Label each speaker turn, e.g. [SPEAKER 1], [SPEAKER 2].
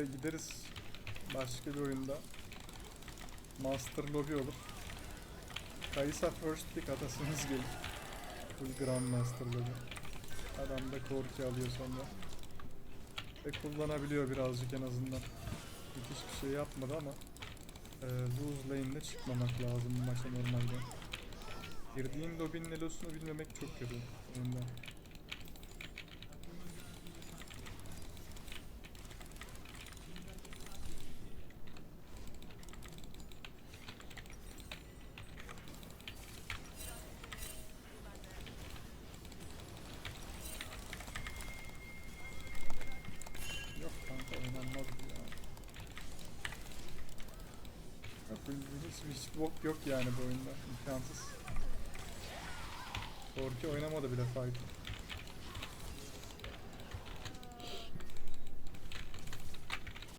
[SPEAKER 1] gider gideriz başka bir oyunda. Master Lobby olur. Kaysa first pick atasınız gelir. Full Grandmaster Lobby. Adam da korki alıyor sonra. Ve kullanabiliyor birazcık en azından. Hiçbir şey yapmadı ama e, lose lane'de çıkmamak lazım bu maça normalde. Girdiğin lobinin elosunu bilmemek çok kötü oyunda. Yok bu ya. Hiç, hiç bok yok yani bu oyunda. imkansız. Korki oynamadı bile fight.